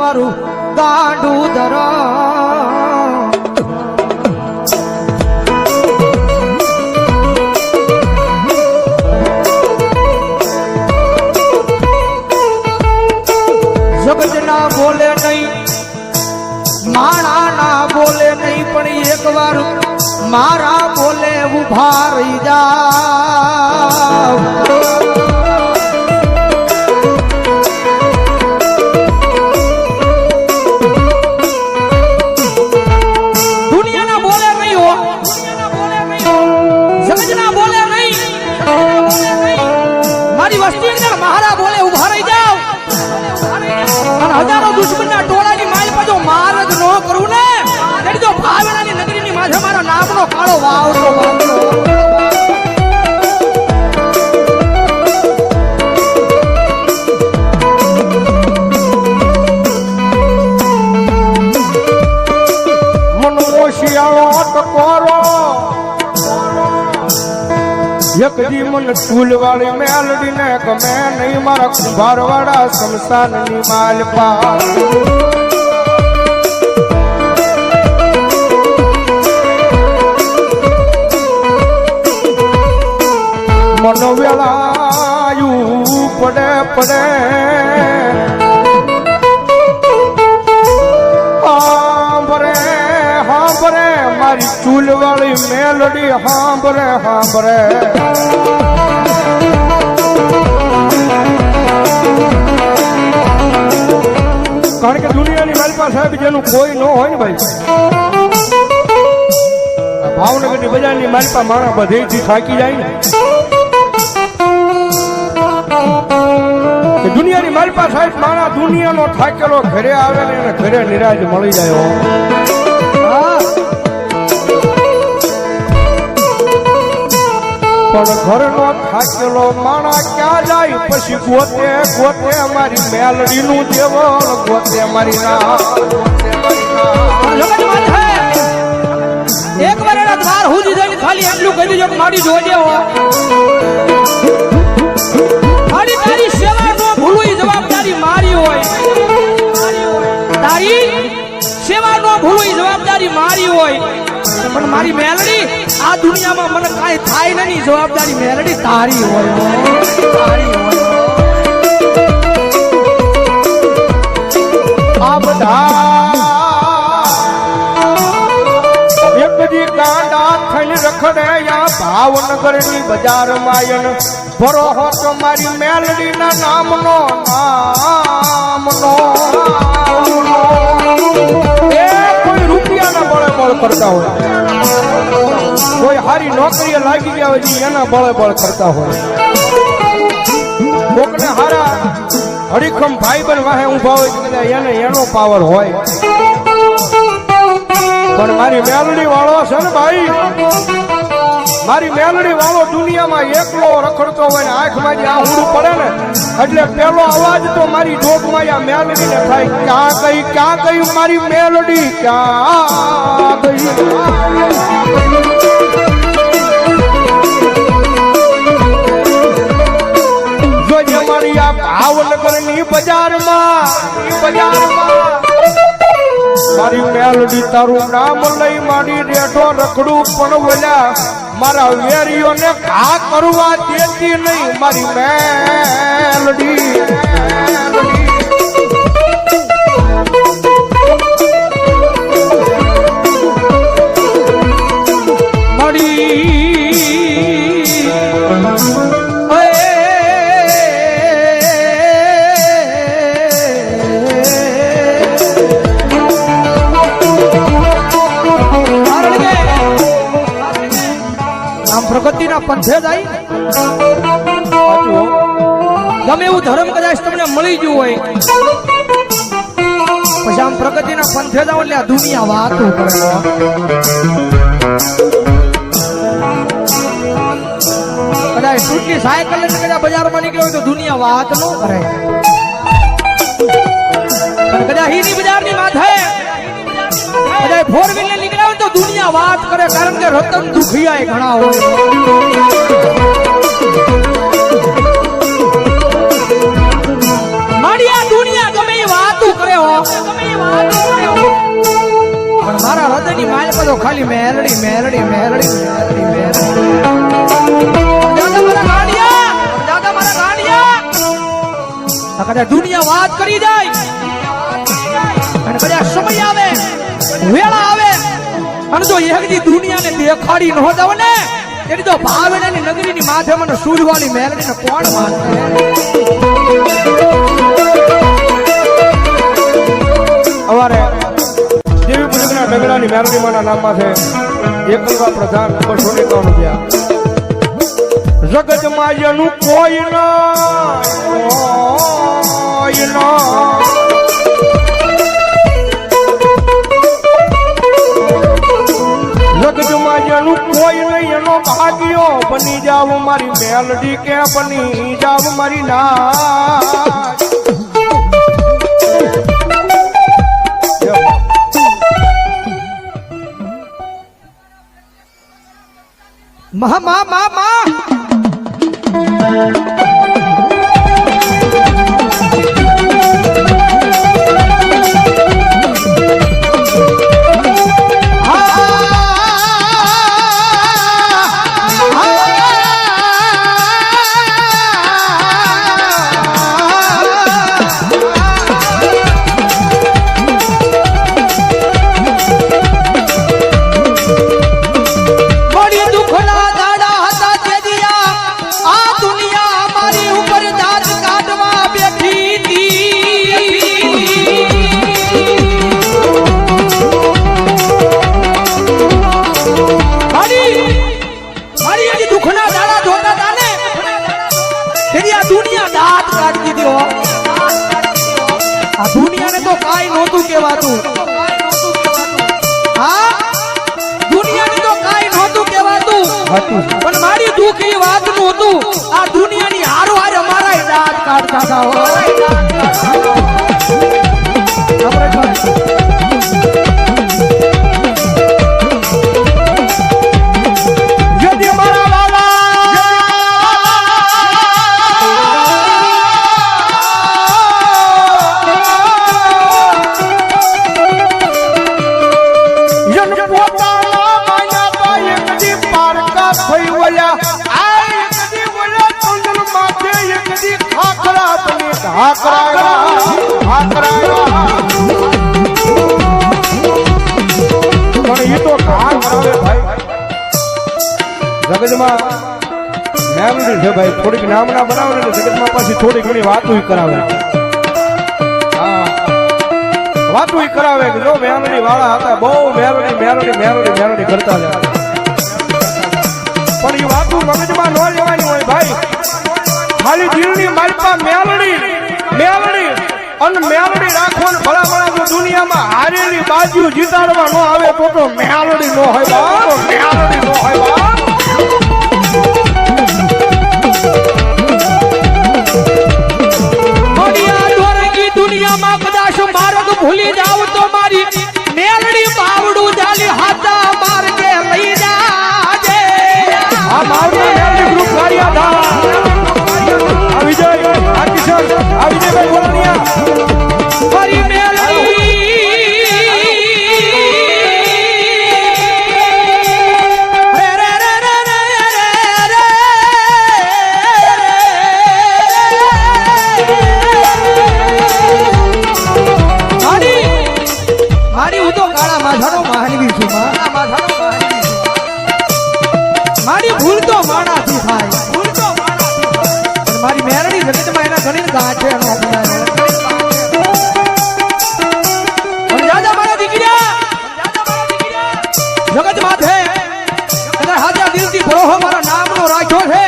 મારું ગાંડું ધરા એક દી મન ટૂલ વાળી મેલડી ને ગમે નહીં મારા કુંભાર વાળા શમશાનની માલપા મન વેળાયું, પડે પડે. હાંભરે હાંભરે, મારી ચૂલવાળી મેલડી, હાંભરે હાંભરે. કારણ કે દુનિયાની માલપા સાહેબ જેનું કોઈ ન હોય ને ભાઈ. ભાવનગરની બજારની માલપા માણા બધેથી થાકી જાય ને. દુનિયાની માલપા સાહેબ મારા દુનિયાનો થાકેલો ઘરે આવે ને એને ઘરે નિરાજ મળી જાય પણ ઘરનો થાકેલો માણા ક્યાં જાય? પછી ગોતે ગોતે મારી મેલડી નું દેવળ ગોતે મારી ના એક વાર એના દ્વાર સુધી જઈને ખાલી એટલું કહી દેજો મારી જોજે હો પણ મારી મેલડી, આ દુનિયામાં મને કાંઈ થાય નહીં, જવાબદારી મેલડી તારી હોય. તારી હોય આ બધા એક દી કાંડા થઈને રખડે યા ભાવનગર બજાર માયન ભરો હો મારી નામનો નામનો બળે કરતા હોય. કોઈ હારી નોકરીએ લાગી ગયા હોય એના બળે બળ કરતા હોય. કોકને હારા હરીખમ ભાઈ બન વાહે ઊભા હોય એને એનો પાવર હોય. પણ મારી મેલડી વાળો છે ને ભાઈ? મારી મેલડી વાળો દુનિયામાં એકલો રખડતો હોય ને આંખમાં જે આહુડું પડે ને, એટલે પેલો અવાજ તો મારી ડોકમાં આ મેલડી ને થાય. ક્યાં કઈ ક્યાં કઈ મારી મેલડી? ક્યાં ગઈ? જોજે મારી આ ભાવનગરની બજારમાં બજારમાં, મારી મેલડી તારું નામ લઈ મારી રેઠો રખડું પણ વલ્યા મારા વેરીઓને ઘા કરવા દેતી નહીં. મારી મેલડી ગમે એવું ધર્મ કદાચ તમને મળી ગયું હોય. પછી આમ પ્રગતિના પંથે જાઓ એટલે આ દુનિયા વાતો કદાચ ટૂંકી સાયકલ લઈને કદાચ બજારમાં નીકળ્યો હોય તો દુનિયા વાત ન કરે. કદાચ હીની બજારની માથે કદાચ ફોર વ્હીલર તો દુનિયા વાત કરે કારણ કે રતન દુખિયા ઘણા હોય. માડિયા દુનિયા ગમે વાત કરે હો. પણ મારા હૃદયની માલ પર ખાલી મેરડી મેરડી મેલડી મેલડી મેલડી દુનિયા વાત કરી જાય. અને બધા સમય આવે, વેળા અને જો એકદી દુનિયાને દેખાડી ન દવ ને તેની તો ભાવેણાની નગરીની માથે મને સૂરવાળી મેલડીને કોણ માનશે? અમારે દેવી પૂજકના ડગડાની મેરડીમાના નામમાં છે, એકલવા પ્રધાન બસો ને એકાવન રૂપિયા જગતમાં જેનું કોઈ ના કોઈ ના. જેનું કોઈ નહીં, એનો ભાગ્યો બની જાવ મારી મેલડી કે બની જાવ મારી ના મા મા મા મા. કાઢી આ દુનિયાને તો કાઈ નહોતું કહેવાતું. હા? દુનિયાને તો કાઈ નહોતું કહેવાતું. પણ મારી દુઃખ એ વાતનું હતું. આ દુનિયાની હારો હારે અમારા દાંત કાઢતા હતા જગતમાં મેમરી છે ભાઈ. થોડીક નામના બનાવે ને જગતમાં પાછી થોડી ઘણી વાતો કરાવે. વાતો કરાવે કે જો મેલડી વાળા હતા, બહુ મેલડી મેલડી મેલડી મેલડી કરતા હતા. પણ એ વાતો મગજમાં ન લેવાની હોય ભાઈ. ખાલી દિલની માલપા મેલડી મેલડી અને મેલડી રાખવાનું ભલા ભલા દુનિયામાં હારેલી બાજુ જીતાડવા ન આવે તો તો મેલડી ન હોય મેલડી નો હોય માથાનો માનવી છું મારા છું ભૂલ તો માણાથી થાય. ભૂલ તો માણાથી મારી મેરણી જગતમાં એના ઘણી ગાંઠે એનો જગત માથે કદાચ હાજા દિલથી ભરોહો મારા નામનો રાખ્યો છે.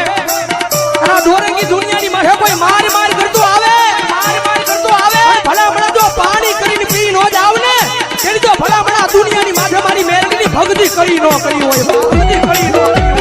દુનિયાની માથે મારી મેરગની ભગતી કરી ન કરી હોય ભક્તિ કરી ન